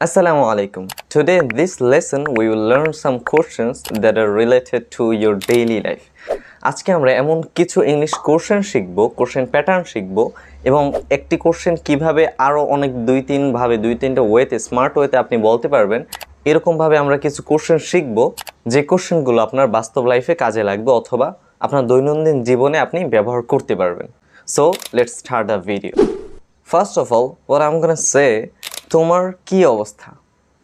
Assalamu alaikum. Today, in this lesson, we will learn some questions that are related to your daily life. আজকে আমরা এমন কিছু English question শিখব question pattern শিখব, এবং একটি কোশ্চেন কীভাবে আরও অনেক দুই তিন ভাবে, দুই তিনটা ওয়েতে স্মার্ট ওয়েতে আপনি বলতে পারবেন এরকমভাবে আমরা কিছু কোশ্চেন শিখব, যে কোশ্চেনগুলো আপনার বাস্তব লাইফে কাজে লাগবে অথবা আপনার দৈনন্দিন জীবনে আপনি ব্যবহার করতে পারবেন so let's start the video first of all or um gonna say তোমার কি অবস্থা?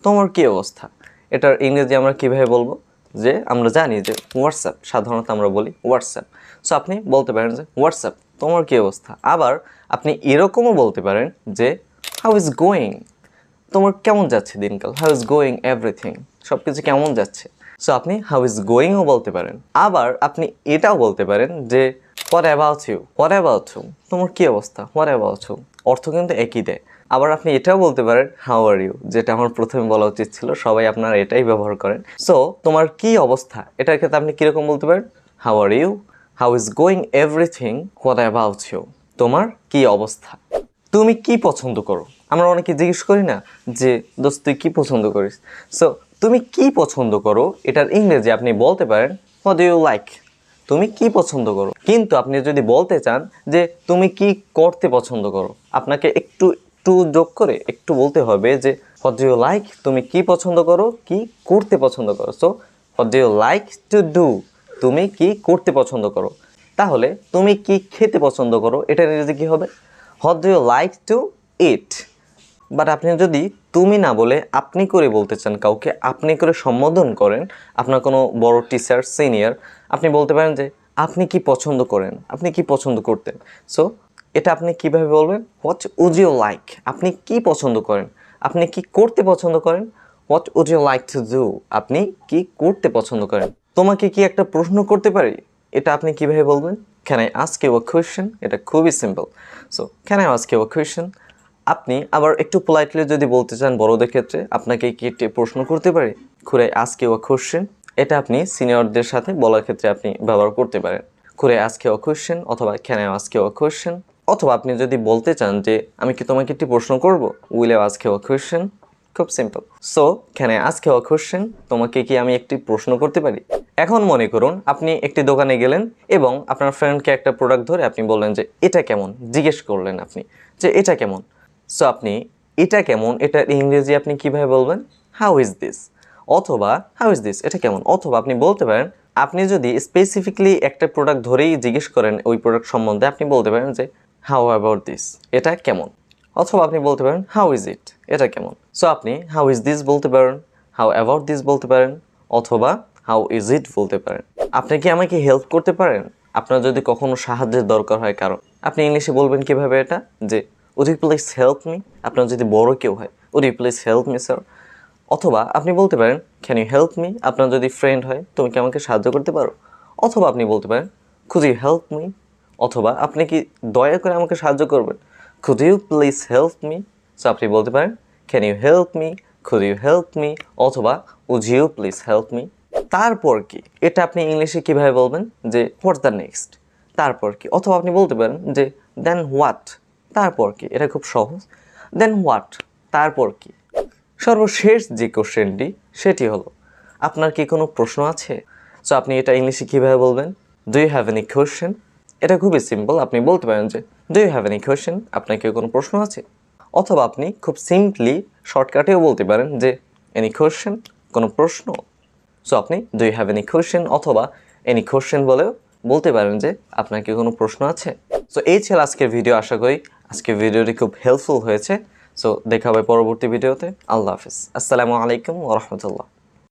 তোমার কি অবস্থা? এটার ইংরেজি আমরা কীভাবে বলব? যে আমরা জানি যে হোয়াটসঅ্যাপ সাধারণত আমরা বলি হোয়াটসঅ্যাপ সো আপনি বলতে পারেন যে হোয়াটসঅ্যাপ তোমার কি অবস্থা? আবার আপনি এরকমও বলতে পারেন যে হাউ ইজ গোয়িং তোমার কেমন যাচ্ছে দিনকাল? হাউ ইজ গোয়িং এভরিথিং সব কিছু কেমন যাচ্ছে? সো আপনি হাউ ইজ গোয়িংও বলতে পারেন। আবার আপনি এটাও বলতে পারেন যে what about you what about you তোমার কী অবস্থা? হোয়াট অ্যাবাউট ইউ অর্থ কিন্তু একই দেয়। আবার আপনি এটাও বলতে পারেন হাউ আর ইউ যেটা আমার প্রথমে বলা উচিত ছিল, সবাই আপনারা এটাই ব্যবহার করেন। সো তোমার কি অবস্থা? এটার ক্ষেত্রে আপনি কীরকম বলতে পারেন how are you how is going everything what about you তোমার কি অবস্থা? তুমি কি পছন্দ করো? আমরা অনেকে জিজ্ঞেস করি না যে, দোস্ত, তুই কি পছন্দ করিস? সো তুমি কি পছন্দ করো? এটার ইংরেজি আপনি বলতে পারেন হোয়াট ইউ লাইক তুমি কি পছন্দ করো? কিন্তু আপনি যদি বলতে চান যে, তুমি কি করতে পছন্দ করো? আপনাকে একটু একটু যোগ করে একটু বলতে হবে যে হোয়াট ইউ লাইক তুমি কি পছন্দ করো? কি করতে পছন্দ করো? So what you like to do তুমি কি করতে পছন্দ করো? তাহলে তুমি কি খেতে পছন্দ করো? এটার ইংরেজি কি হবে? What you like to eat but আপনি যদি তুমি না বলে আপনি করে বলতে চান কাউকে, আপনি করে সম্বোধন করেন, আপনার কোনো বড় টিচার সিনিয়র আপনি বলতে পারেন যে, আপনি কি পছন্দ করেন? আপনি কি পছন্দ করতেন? সো এটা আপনি কীভাবে বলবেন? হোয়াট উড ইউ লাইক আপনি কি পছন্দ করেন? আপনি কি করতে পছন্দ করেন? What would you like to do আপনি কি করতে পছন্দ করেন? তোমাকে কি একটা প্রশ্ন করতে পারি? এটা আপনি কীভাবে বলবেন? Can I ask you a এটা খুবই simple so can I ask you question আপনি আবার একটু পোলাইটলি যদি বলতে চান বড়দের ক্ষেত্রে, আপনাকে কি একটি প্রশ্ন করতে পারি? খুঁড়ে আজকে ও কোশ্চেন এটা আপনি সিনিয়রদের সাথে বলার ক্ষেত্রে আপনি ব্যবহার করতে পারেন। খুঁড়ে আজকে ও কোশ্চেন অথবা can I ask you a question অথবা আপনি যদি বলতে চান যে, আমি কি তোমাকে একটি প্রশ্ন করব? Will I ask you a question খুব simple so can ask you a question তোমাকে কি আমি একটি প্রশ্ন করতে পারি? এখন মনে করুন, আপনি একটি দোকানে গেলেন এবং আপনার ফ্রেন্ডকে একটা প্রোডাক্ট ধরে আপনি বললেন যে, এটা কেমন? জিজ্ঞেস করলেন আপনি যে, এটা কেমন? সো আপনি এটা কেমন? এটা ইংরেজি আপনি কীভাবে বলবেন? হাউ ইজ দিস অথবা হাউ ইজ দিস এটা কেমন? অথবা আপনি বলতে পারেন, আপনি যদি স্পেসিফিকলি একটা প্রোডাক্ট ধরেই জিজ্ঞেস করেন ওই প্রোডাক্ট সম্বন্ধে, আপনি বলতে পারেন যে হাউ অ্যাবাউট দিস এটা কেমন? অথবা আপনি বলতে পারেন হাউ ইজ ইট এটা কেমন? সো আপনি হাউ ইজ দিস বলতে পারেন হাউ অ্যাবাউট দিস বলতে পারেন, অথবা হাউ ইজ ইট বলতে পারেন। আপনি কি আমাকে হেল্প করতে পারেন? আপনার যদি কখনো সাহায্যের দরকার হয় কারণ আপনি ইংলিশে বলবেন কীভাবে এটা? যে ইউ প্লিজ হেল্প মি আপনার যদি বড় কেউ হয়। You please help me sir অথবা আপনি বলতে পারেন ক্যান ইউ হেল্প মি আপনার যদি ফ্রেন্ড হয়, তুমি কি আমাকে সাহায্য করতে পারো? অথবা আপনি বলতে পারেন খুদ ইউ হেল্প মি অথবা আপনি কি দয়া করে আমাকে সাহায্য করবেন? Could you please help me so আপনি বলতে পারেন can you help me could you help me অথবা would you please help me তারপর কি? এটা আপনি ইংলিশে কীভাবে বলবেন? যে হোয়াটস দ্য নেক্সট তারপর কি? অথবা আপনি বলতে পারেন যে দেন হোয়াট তারপর কি? এটা খুব সহজ। দেন হোয়াট তারপর কি? সর্বশেষ যে কোশ্চেনটি সেটি হলো, আপনার কি কোনো প্রশ্ন আছে? সো আপনি এটা ইংলিশে কীভাবে বলবেন? Do you have any question এটা খুবই সিম্পল আপনি বলতে পারেন যে do you have any question আপনার কি কোনো প্রশ্ন আছে? অথবা আপনি খুব সিম্পলি শর্টকাটেও বলতে পারেন যে এনি কোয়েশ্চেন কোনো প্রশ্ন? সো আপনি do you have any question অথবা এনি কোশ্চেন বলেও বলতে পারেন যে, আপনার কি কোনো প্রশ্ন আছে? সো এই ছিল আজকের ভিডিও আশা করি আজকের ভিডিওটি খুব হেল্পফুল হয়েছে সো দেখা হবে পরবর্তী ভিডিওতে। আল্লাহ হাফিজ। আসসালামু আলাইকুম ওরহমতুল্লাহ